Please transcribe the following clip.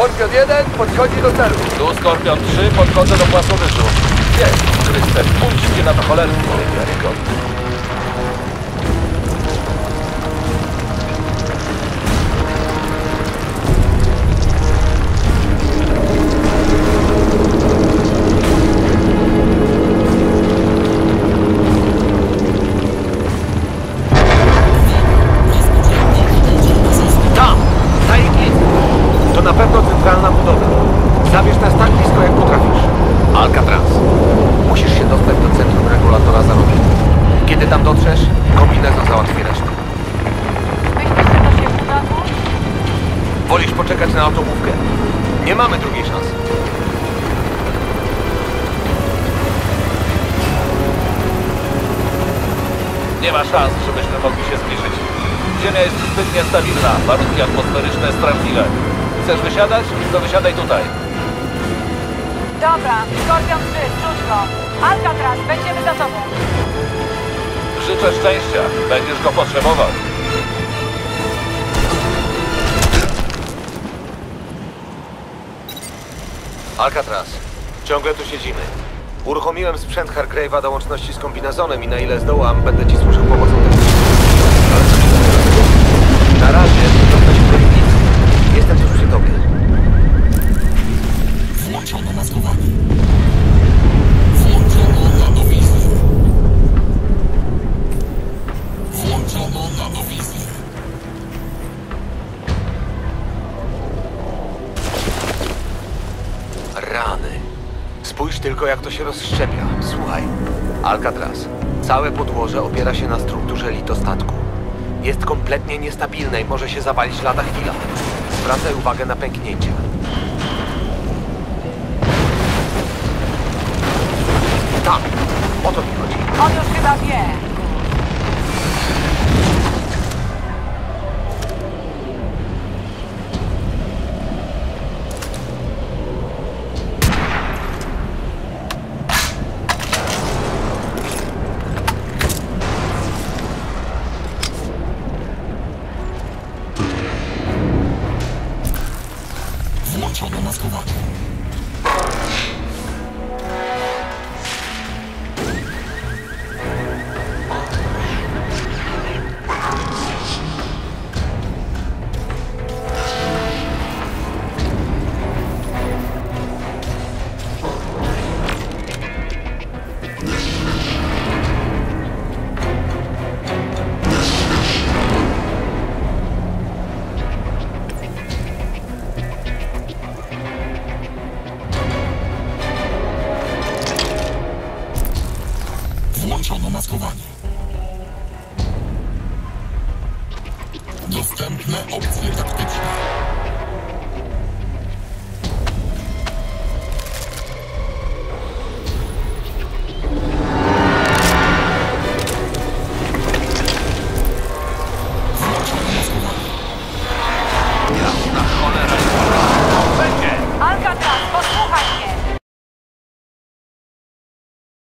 Skorpion 1 podchodzi do celu. Tu Skorpion 3, podchodzę do płasowyżu. Jest, Chryste, pójdźcie na to cholerstwo. Wiarygodne. Na automówkę? Nie mamy drugiej szansy. Nie ma szans, żebyśmy mogli się zbliżyć. Ziemia jest zbyt niestabilna, warunki atmosferyczne straszliwe. Chcesz wysiadać? To wysiadaj tutaj. Dobra, Skorpion 3, rzuć go. Alcatraz, będziemy za tobą. Życzę szczęścia. Będziesz go potrzebował. Alcatraz. Ciągle tu siedzimy. Uruchomiłem sprzęt Hargrave'a do łączności z kombinezonem i na ile zdołam, będę ci służył pomocą Rany. Spójrz tylko, jak to się rozszczepia. Słuchaj, Alcatraz. Całe podłoże opiera się na strukturze litostatku. Jest kompletnie niestabilne i może się zawalić lada chwila. Zwracaj uwagę na pęknięcia. 長のマスコが Maskowanie. Dostępne opcje taktyczne.